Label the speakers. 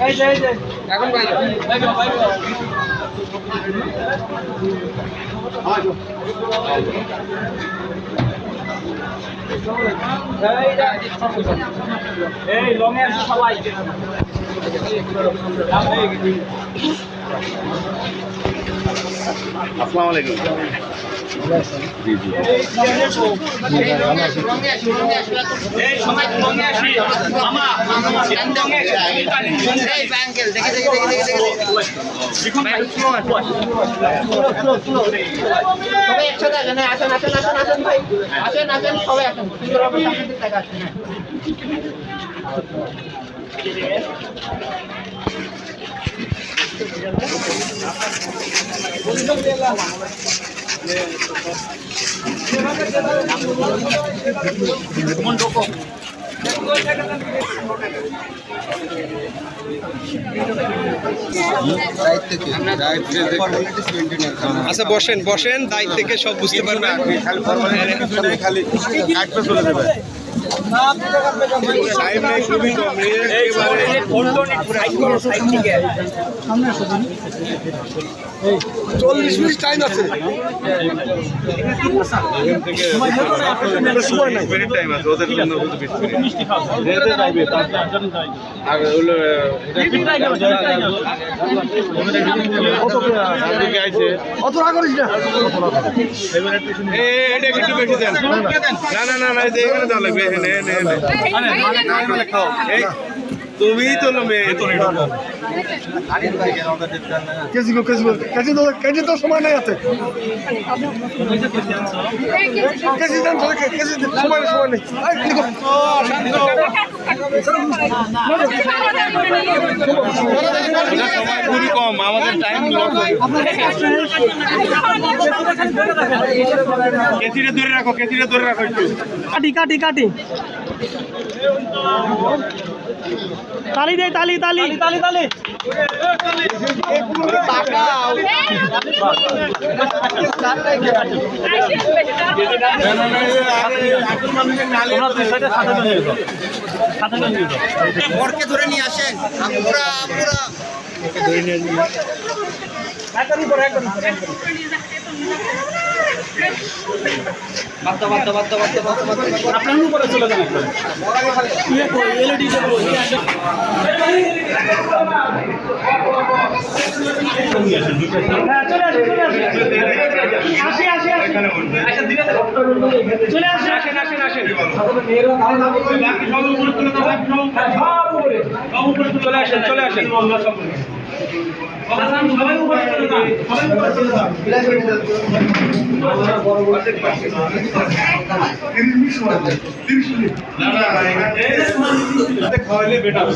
Speaker 1: এই যে এই যে
Speaker 2: এখন ভাই
Speaker 1: এই লঙে আছে সবাই।
Speaker 3: আসসালামু আলাইকুম। জি জি
Speaker 2: আসেন আসেন আসেন আসেন ভাই আসেন আসেন সবাই আসেন।
Speaker 4: আচ্ছা বসেন বসেন দায়িত্ব থেকে সব বুঝতে পারবেন
Speaker 3: খালি খালি চলে যাবে
Speaker 4: চল্লিশ মিনিট টাইম আছে অত রাগ করিস না
Speaker 3: না না না এখানে দেওয়া লাগবে, এখানে। এই তো
Speaker 4: কেজি তো কেজি তো সময় নাই আছে কেজি দেন ধরে কেজি দেন, সময়
Speaker 3: খুবই কম আমাদের টাইম কেসিটা ধরে রাখো কেসিটা ধরে রাখো একটু
Speaker 1: কাটি কাটি কাটি। তালি দে তালি তালি। তালি তালি
Speaker 2: বরকে ধরে নিয়ে আসেন। পুরা পুরা।
Speaker 1: আসি আসি আসি চলে আসেন আসেন আসেন আসেন চলে আসেন চলে আসেন সবাই উপরে চলে যান সবাই উপরে চলে যান
Speaker 3: বেটার